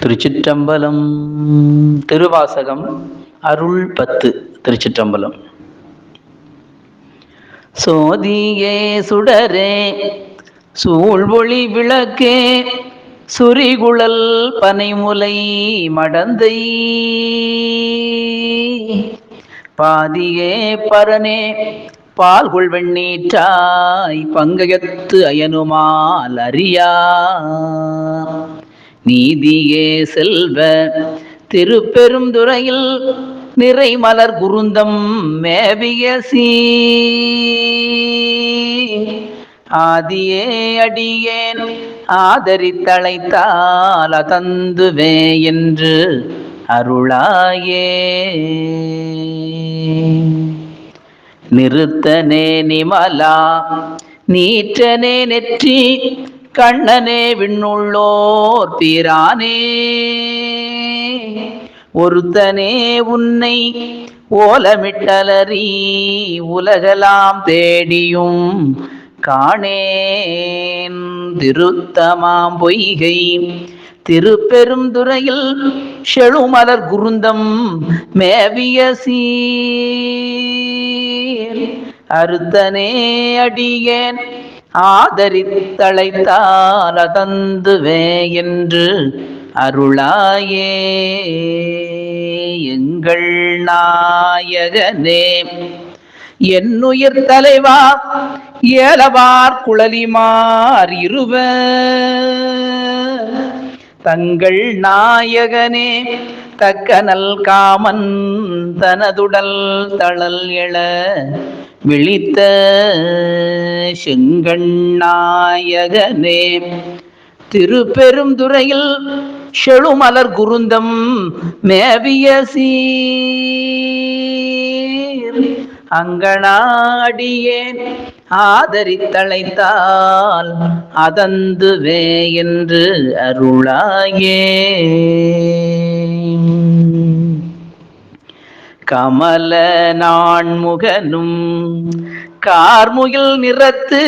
திருச்சிற்றம்பலம். திருவாசகம் அருள் பத்து திருச்சிற்றம்பலம். சோதியே சுடரே சூழ்வொளி விளக்கே சுரிகுழல் பனைமுலை மடந்தை. பாதியே பரனே பால்குள் வெண்ணீற்றாய் பங்கயத்து அயனுமால் அறியா. நீதியே செல்வ திருப்பெரும் துறையில் நிறை மலர் குருந்தம் மேவிய சீ. ஆதியே அடியேன் ஆதரித்தழைத்தால் அதந்துவே என்று அருளாயே. நிறுத்தனே நிமலா நீற்றனே நெற்றி கண்ணனே விண்ணுள்ளோர் பிரானே ஒருத்தனே உன்னை ஓலமிட்டலறி உலகலாம் தேடியும் காணேன். திருத்தமாம் பொய்கை திருப்பெரும் துறையில் செழுமலர் குருந்தம் மேவிய சீர். அறுத்தனே அடியேன் ஆதரித்தழைத்தால் அதந்துவே என்று அருளாயே. எங்கள் நாயகனே என்னுயிர் தலைவா ஏலவார் குழலிமார் இருவ தங்கள் நாயகனே தக்கனல் காமன் தனதுடல் தளல் எழ விழித்த செங்கண்ணாயகனே திருப்பெருந்துறையில் செழுமலர் குருந்தம் மேவிய சீர். அங்கனாடியேன் ஆதரித்தழைத்தால் அதந்துவே என்று அருளாயே. கமல நான்முகனும் கார்முகில் நிறத்து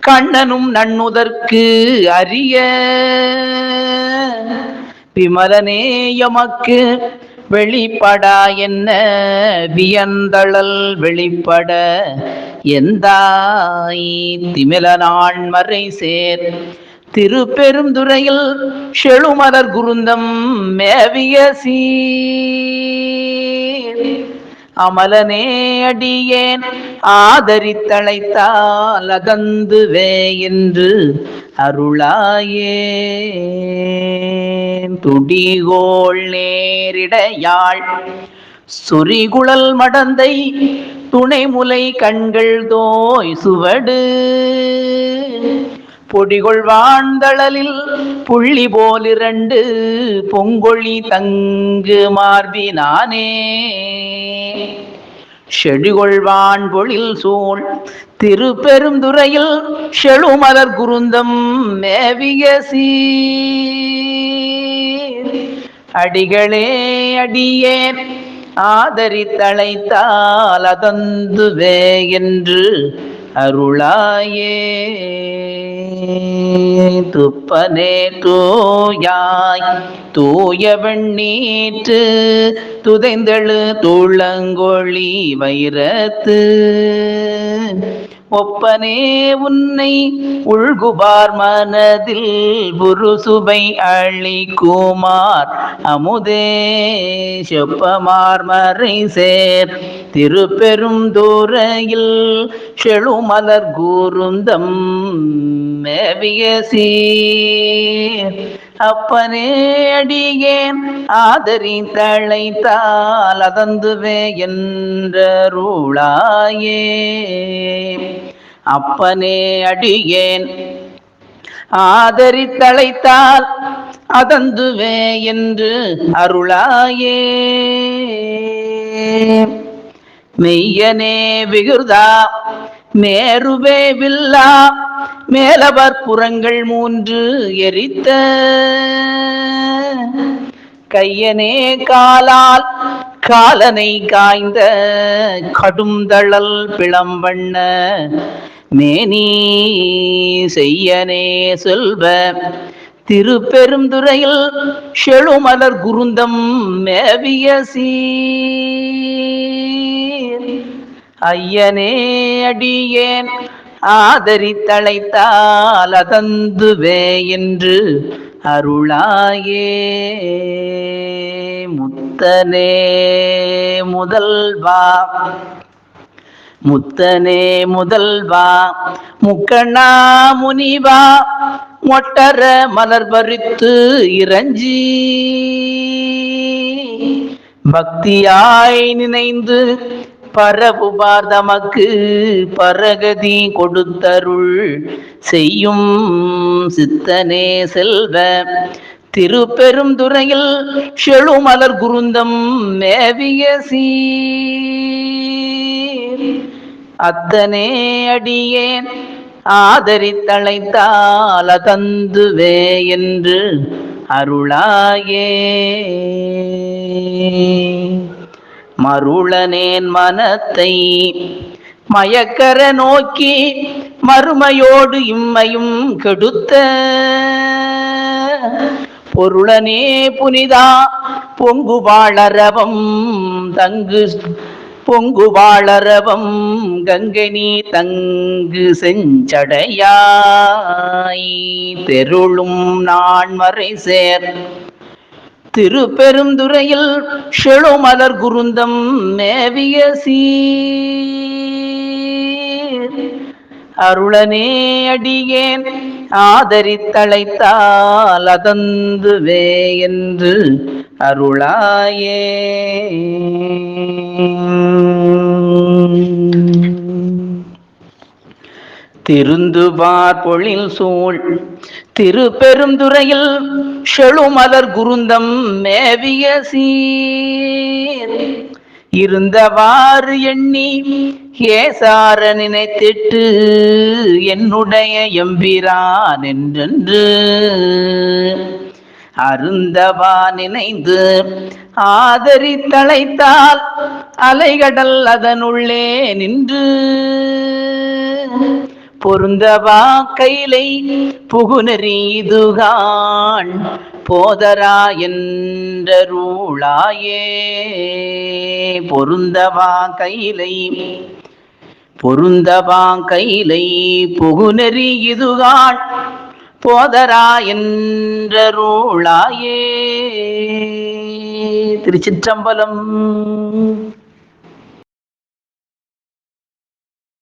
கண்ணனும் நன்னுதற்கு அரிய. விமலனே எமக்கு வெளிப்படா என்ன? வியந்தளல் வெளிப்பட எந்தாய்? திமிலனான் மறை சேர் திருப்பெருந்துறையில் செழுமலர் குருந்தம் மேவிய சீர். அமலனே அடியேன் ஆதரித்தழைத்தால் அகந்துவே என்று அருளாயே துடிகோள் நேரிடையாள் சுரிகுழல் மடந்தை துணைமுலை கண்கள் தோய் சுவடு. பொடிகொள் வாழ்ந்தளலில் புள்ளி போலிரண்டு பொங்கொழி தங்கு மார்பினானே. செடிகொள்வான் பொழில் சூழ் திருப்பெருந்துறையில் செழுமலர் குருந்தம் மேவிய சீர். அடிகளே அடியேன் ஆதரித்தழைத்தால் அதந்துவே என்று அருளாயே. துப்பனே தூயாய். தூய வெண்ணீற்று துதைந்தெழு துளங்கொழி வைரத்து. ஒப்பனே உன்னை உள்குபார் மனதில் புருசுபை அழிக்குமார் அமுதே செப்பமார் மறை சேர். திருப்பெரும் தூரையில் செழுமலர் கூருந்தம் மேவிய சீர் அப்பனே அடியேன் ஆதரி தழைத்தால் அதந்துவே என்றருளாயே. அப்பனே அடியேன் ஆதரி தழைத்தால் அதந்துவே என்று அருளாயே மெய்யனே விகுர்தா மேருவே வில்லா மேலவர் புறங்கள் மூன்று எரித்த. கையனே காலால் காலனை காய்ந்த கடுந்தளல் பிளம்பண்ண மேனி செய்யனே செல்வ. திருப்பெருந்துறையில் செழுமலர் குருந்தம் மேவிய சீர். ஐயனே அடியேன் ஆதரித்தழைத்தால் அதந்துவே என்று அருளாயே. முத்தனே முதல்வா. முத்தனே முதல்வா. முக்கண்ணா முனிவா. மொட்டர மலர் பறித்து இறஞ்சி பக்தியாய் நினைந்து பரவுபார் தமக்கு பரகதி கொடுத்தருள் செய்யும் சித்தனே செல்வ. திருப்பெரும் துறையில் செழுமலர் குருந்தம் மேவிய சீர். அத்தனே அடியேன் ஆதரித்தழைத்தால் தந்துவே என்று அருளாயே. மருளனேன் மனத்தை மயக்கர நோக்கி மறுமையோடு இம்மையும் கெடுத்த. பொருளனே புனிதா பொங்கு வாழரவம் தங்கு பொங்கு வாழரவம் கங்கை நீ தங்கு செஞ்சடையாய். தெருளும் நான் மறை சேர் திருப்பெருந்துறையில் செழுமலர் குருந்தம் மேவிய சீர். அருளனே அடியேன் ஆதரித்தழைத்தால் அதந்துவே என்று அருளாயே. திருந்துபார் பொழில் சூழ் திருப்பெருந்துறையில் செழுமலர் குருந்தம் மேவிய சீர். இருந்தவாறு எண்ணி ஏசார நினைத்திட்டு என்னுடைய எம்பிரான் என்றென்று அருந்தவா நினைந்து ஆதரித்தழைத்தால் அலைகடல் அதனுள்ளே நின்று. பொருந்தவா கைலை புகுநரீதுகான் போதரா என்றருளாயே. பொருந்தவா கைலை பொருந்தவா கைலை புகுநெறி இதுகான் போதரா என்றருளாயே. திருச்சிற்றம்பலம்